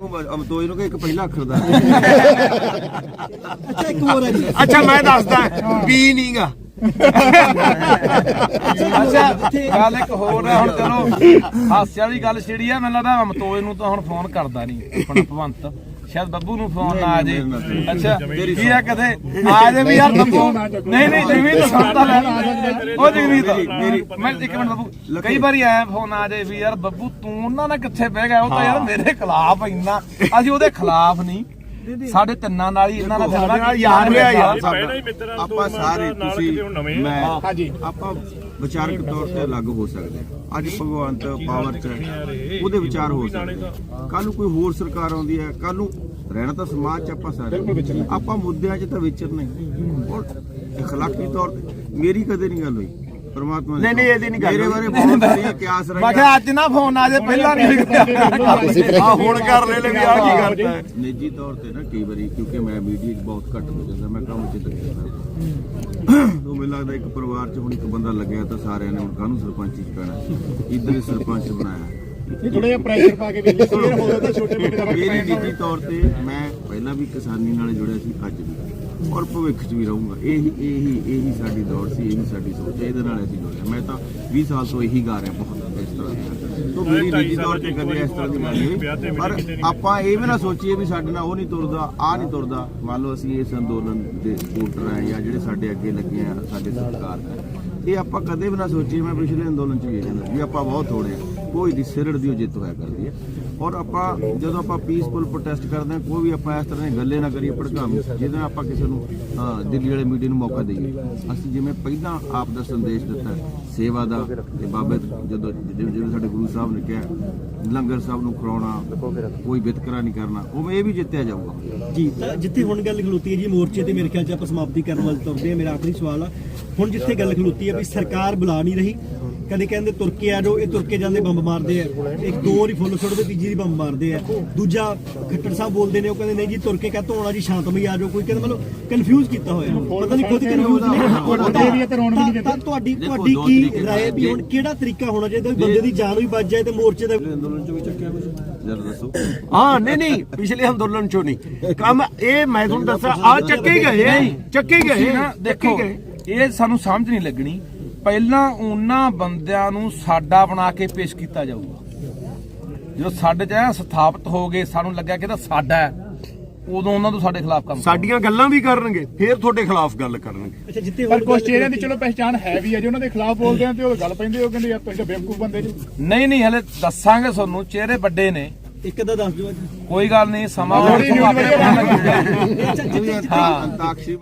ਅਮਤੋਜ ਨੂੰ ਕਿ ਇੱਕ ਪਹਿਲਾ ਅੱਖਰ ਦਾ। ਅੱਛਾ ਇੱਕ ਹੋਰ ਹੈ ਜੀ। ਅੱਛਾ ਮੈਂ ਦੱਸਦਾ ਬੀ ਨਹੀਂਗਾ। ਅੱਛਾ ਗੱਲ ਇੱਕ ਹੋਰ ਹੈ ਹੁਣ ਚਲੋ ਹਾਸਿਆ ਵਾਲੀ ਗੱਲ ਛੇੜੀ ਆ ਮੈਨੂੰ ਲੱਗਦਾ ਮਤੋਏ ਨੂੰ ਤਾਂ ਹੁਣ ਫੋਨ ਕਰਦਾ ਨਹੀਂ ਆਪਣਾ ਭਵੰਤ। ਸ਼ਾਇਦ ਬੱਬੂ ਨੂੰ ਫੋਨ ਨਾ ਆ ਜੇ ਅੱਛਾ ਕੀ ਆ ਕਦੇ? ਆ ਜੇ ਵੀ ਯਾਰ ਬੱਬੂ। ਨਹੀਂ ਨਹੀਂ ਜਗਵੀਰ ਸੁਣਦਾ ਲੈ। ਉਹ ਜਗਵੀਰ ਮੈਂ ਇੱਕ ਮਿੰਟ ਬੱਬੂ ਕਈ ਵਾਰੀ ਆਇਆ ਫੋਨ ਆ ਜੇ ਵੀ ਯਾਰ ਬੱਬੂ ਤੂੰ ਉਹਨਾਂ ਨਾਲ ਕਿੱਥੇ ਬਹਿ ਗਿਆ? ਉਹ ਤਾਂ ਯਾਰ ਮੇਰੇ ਖਿਲਾਫ ਇੰਨਾ। ਅਸੀਂ ਉਹਦੇ ਖਿਲਾਫ ਨਹੀਂ। ਸਾਡੇ ਤਿੰਨਾਂ ਨਾਲ ਹੀ ਇਹਨਾਂ ਨਾਲ ਸਾਡੇ ਫਿਰਨਾ ਨਾਲ ਯਾਰ ਰਿਹਾ ਯਾਰ ਪਹਿਲਾਂ ਹੀ ਮਿੱਤਰਾਂ ਤੋਂ ਆਪਾਂ ਸਾਰੇ ਨਾਲ ਤੁਸੀਂ ਕਿਤੇ ਹੁਣ ਨਵੇਂ ਆ। ਮੈਂ ਹਾਂਜੀ ਆਪਾਂ ਵਿਚਾਰਕ ਤੌਰ ਤੇ ਅਲੱਗ ਹੋ ਸਕਦੇ ਹਾਂ ਅੱਜ ਭਗਵੰਤ ਪਾਵਰ ਚ ਹੈ, ਉਹਦੇ ਵਿਚਾਰ ਹੋ ਸਕਦੇ ਕੱਲ ਨੂੰ ਕੋਈ ਹੋਰ ਸਰਕਾਰ ਆਉਂਦੀ ਹੈ ਕੱਲ ਨੂੰ ਰਹਿਣਾ ਤਾਂ ਸਮਾਜ ਚ ਆਪਾਂ ਸਾਰੇ ਆਪਾਂ ਮੁੱਦਿਆਂ 'ਚ ਤਾਂ ਵਿਚਰਨਾ ਹੀ ਔਰ اخلاقی ਤੌਰ ਤੇ ਮੇਰੀ ਕਦੇ ਨਹੀਂ ਗੱਲ ਹੋਈ ਪਰਮਾਤਮਾ ਨਹੀਂ, ਨਹੀਂ, ਇਹਦੀ ਨਹੀਂ ਗੱਲ ਮੇਰੇ ਹੋਈ। ਬਾਰੇ ਬਹੁਤ ਸਾਰੀਆਂ ਕਿਆਸ ਮੈਂ ਰਹੀਆਂ ਕਿਹਾ ਅੱਜ ਨਾ ਫੋਨ ਆ ਜੇ ਪਹਿਲਾਂ ਨਹੀਂ ਆ ਹੁਣ ਕਰ ਲੈ ਲੈ ਵੀ ਆ ਕੀ ਕਰਦਾ ਹੈ। ਨਿੱਜੀ ਤੌਰ ਤੇ ਨਾ ਕਈ ਵਾਰੀ ਕਿਉਂਕਿ ਮੈਂ ਮੀਡੀਆ 'ਚ ਬਹੁਤ ਘੱਟ ਹੋ ਜਾਂਦਾ ਮੈਂ ਕੰਮ 'ਚ ਲੱਗਿਆ ਹੋਇਆ ਉਹ ਮੈਨੂੰ ਲੱਗਦਾ ਇੱਕ ਪਰਿਵਾਰ 'ਚ ਹੁਣ ਇੱਕ ਬੰਦਾ ਲੱਗਿਆ ਤਾਂ ਸਾਰਿਆਂ ਨੇ ਹੁਣ ਕਾਹਨੂੰ ਸਰਪੰਚੀ 'ਚ ਪੈਣਾ? ਇੱਧਰ ਹੀ ਸਰਪੰਚ ਬਣਾਇਆ। ਥੋੜਾ ਜਿਹਾ ਪ੍ਰੈਸ਼ਰ ਪਾ ਕੇ ਵੇਲੇ ਕਲੀਅਰ ਹੋ ਜਾਂਦਾ ਛੋਟੇ ਦਾ ਮੇਰੀ ਨਿੱਜੀ ਤੌਰ ਤੇ ਮੈਂ ਪਹਿਲਾਂ ਵੀ ਕਿਸਾਨੀ ਨਾਲ ਜੁੜਿਆ ਸੀ ਅੱਜ ਵੀ। ਔਰ ਭਵਿੱਖ 'ਚ ਵੀ ਰਹੂੰਗਾ। ਇਹੀ ਇਹੀ ਇਹੀ ਸਾਡੀ ਦੌੜ ਸੀ ਇਹੀ ਸਾਡੀ ਸੋਚ ਹੈ ਇਹਦੇ ਨਾਲ ਅਸੀਂ ਜੁੜਿਆ ਮੈਂ ਤਾਂ 20 ਸਾਲ ਤੋਂ ਇਹੀ ਗਾ ਰਿਹਾ ਬਹੁਤ ਇਸ ਤਰ੍ਹਾਂ ਦੀ ਤੋਂ ਮੇਰੀ ਨਿੱਜੀ ਤੌਰ ਤੇ ਕਦੇ ਇਸ ਤਰ੍ਹਾਂ ਦੀ ਗੱਲ ਨਹੀਂ ਪਰ ਆਪਾਂ ਇਹ ਵੀ ਨਾ ਸੋਚੀਏ ਵੀ ਸਾਡੇ ਨਾਲ ਉਹ ਨਹੀਂ ਤੁਰਦਾ ਆ ਨਹੀਂ ਤੁਰਦਾ। ਮੰਨ ਲਓ ਅਸੀਂ ਇਸ ਅੰਦੋਲਨ ਦੇ ਸਪੋਰਟਰ ਆ ਜਾਂ ਜਿਹੜੇ ਸਾਡੇ ਅੱਗੇ ਲੱਗੇ ਆ ਸਾਡੇ ਸਰਕਾਰ ਇਹ ਆਪਾਂ ਕਦੇ ਵੀ ਨਾ ਸੋਚੀਏ ਮੈਂ ਪਿਛਲੇ ਅੰਦੋਲਨ ਚ ਵੀ ਇਹ ਕਹਿੰਦਾ ਵੀ ਆਪਾਂ ਬਹੁਤ ਥੋੜੇ ਆ। ਕੋਈ ਦੀ ਸਿਰੜ ਦੀ ਉਹ ਜਿੱਤ ਹੋਇਆ ਕਰਦੀ ਹੈ ਔਰ ਆਪਾਂ ਜਦੋਂ ਆਪਾਂ ਪੀਸਫੁਲ ਪ੍ਰੋਟੈਸਟ ਕਰਦੇ ਹਾਂ, ਕੋਈ ਵੀ ਆਪਾਂ ਇਸ ਤਰ੍ਹਾਂ ਦੀ ਗੱਲੇ ਨਾ ਕਰੀਏ ਭੜਕਾਵੇਂ ਜਿਹਦੇ ਨਾਲ ਆਪਾਂ ਕਿਸੇ ਨੂੰ ਦਿੱਲੀ ਵਾਲੇ ਮੀਡੀਆ ਨੂੰ ਮੌਕਾ ਦੇਈਏ। ਅਸੀਂ ਜਿਵੇਂ ਪਹਿਲਾਂ ਆਪ ਦਾ ਸੰਦੇਸ਼ ਦਿੱਤਾ ਸੇਵਾ ਦਾ, ਤੇ ਬਾਬੇ ਜਦੋਂ, ਜਿਵੇਂ ਸਾਡੇ ਗੁਰੂ ਸਾਹਿਬ ਨੇ ਕਿਹਾ, ਲੰਗਰ ਸਾਹਿਬ ਨੂੰ ਖਰਾਉਣਾ ਕੋਈ ਵਿਤਕਰਾ ਨਹੀਂ ਕਰਨਾ, ਉਵੇਂ ਇਹ ਵੀ ਜਿੱਤਿਆ ਜਾਊਗਾ। ਜੀ ਜਿੱਥੇ ਹੁਣ ਗੱਲ ਖਲੋਤੀ ਹੈ ਜੀ ਮੋਰਚੇ ਤੇ, ਮੇਰੇ ਖਿਆਲ ਚ ਆਪਾਂ ਸਮਾਪਤੀ ਕਰਨ ਵੱਲ ਤੁਰਦੇ ਹਾਂ ਮੇਰਾ ਆਖਰੀ ਸਵਾਲ ਆ। ਹੁਣ ਜਿੱਥੇ ਗੱਲ ਖਲੋਤੀ ਹੈ ਵੀ ਸਰਕਾਰ ਬੁਲਾ ਨਹੀਂ ਰਹੀ ਕਦੇ ਕਹਿੰਦੇ ਤੁਰਕੇ ਆ ਜਾਓ ਇਹ ਤੁਰਕੇ ਜਾਂਦੇ ਬੰਬ ਮਾਰਦੇ ਆ। ਇੱਕ ਦੋ ਵਾਰੀ ਫੁੱਲ ਸੁੱਟਦੇ ਤੀਜੀ ਵਾਰੀ ਬੰਬ ਮਾਰਦੇ ਆ। ਦੂਜਾ ਖੱਟੜ ਸਾਹਿਬ ਬੋਲਦੇ ਨੇ ਉਹ ਕਹਿੰਦੇ ਨਹੀਂ ਜੀ ਤੁਰਕੇ ਕਾ ਹੋਣਾ ਜੀ ਸ਼ਾਂਤਮਈ ਆ ਜਾਓ। ਕੋਈ ਕਹਿੰਦਾ ਮਤਲਬ ਕਨਫਿਊਜ਼ ਕੀਤਾ ਹੋਇਆ। ਪਤਾ ਨਹੀਂ ਖੁਦ ਕਨਫਿਊਜ਼ ਨੇ ਤੇ ਤੁਹਾਡੀ ਤੁਹਾਡੀ ਦੋ ਕੀ ਰਾਏ ਵੀ ਹੁਣ ਕਿਹੜਾ ਤਰੀਕਾ ਹੋਣਾ ਚਾਹੀਦਾ ਬੰਦੇ ਦੀ ਜਾਨ ਵੀ ਬਚ ਜਾਏ ਤੇ ਮੋਰਚੇ ਦਾ ਅੰਦੋਲਨ ਚ ਵੀ ਚੱਕਿਆ ਕੁਝ ਜਰਾ ਦੱਸੋ। ਹਾਂ ਨਹੀਂ ਨਹੀਂ ਪਿਛਲੇ ਅੰਦੋਲਨ ਚੋਂ ਨਹੀਂ। ਕੰਮ ਇਹ ਮੈਂ ਤੁਹਾਨੂੰ ਦੱਸਾਂ ਆ ਚੱਕੇ ਗਏ ਚੱਕੇ ਗਏ। ਦੇਖੋ ਇਹ ਸਾਨੂੰ ਸਮਝ ਨਹੀਂ ਲੱਗਣੀ ਪਹਿਲਾਂ ਉਹਨਾਂ ਬੰਦਿਆਂ ਨੂੰ ਸਾਡਾ ਬਣਾ ਕੇ ਪੇਸ਼ ਕੀਤਾ ਜਾਊਗਾ। ਜਦੋਂ ਸਾਡੇ ਚ ਐਂ ਸਥਾਪਿਤ ਹੋ ਗਏ ਸਾਨੂੰ ਲੱਗਿਆ ਕਿ ਇਹ ਤਾਂ ਸਾਡਾ ਹੈ ਉਦੋਂ ਉਹਨਾਂ ਤੋਂ ਸਾਡੇ ਖਿਲਾਫ ਕੰਮ ਸਾਡੀਆਂ ਗੱਲਾਂ ਵੀ ਕਰਨਗੇ ਫੇਰ ਤੁਹਾਡੇ ਖਿਲਾਫ ਗੱਲ ਕਰਨਗੇ। ਅੱਛਾ ਪਰ ਹੋਰ ਕੁਝ ਚਿਹਰਿਆਂ ਦੀ ਚਲੋ ਪਹਿਚਾਣ ਹੈ ਵੀ ਹੈ ਜੇ ਉਹਨਾਂ ਦੇ ਖਿਲਾਫ ਬੋਲਦੇ ਆ ਤੇ ਉਹ ਗੱਲ ਪੈਂਦੇ ਉਹ ਕਹਿੰਦੇ ਯਾਰ ਤੁਸੀਂ ਤਾਂ ਬੇਵਕੂਫ ਬੰਦੇ ਜੀ। ਨਹੀਂ ਨਹੀਂ ਹਲੇ ਦੱਸਾਂਗੇ ਤੁਹਾਨੂੰ ਚਿਹਰੇ ਵੱਡੇ ਨੇ। ਇੱਕ ਦਾ ਦੱਸ ਦਿਓ ਅੱਜ। ਕੋਈ ਗੱਲ ਨਹੀਂ ਸਮਾਂ ਥੋੜ੍ਹੀ ਤੁਹਾਨੂੰ ਆਪੇ ਪਤਾ ਲੱਗੂਗਾ। ਹਾਂ। ਅੰਤਾਕਸ਼ੀ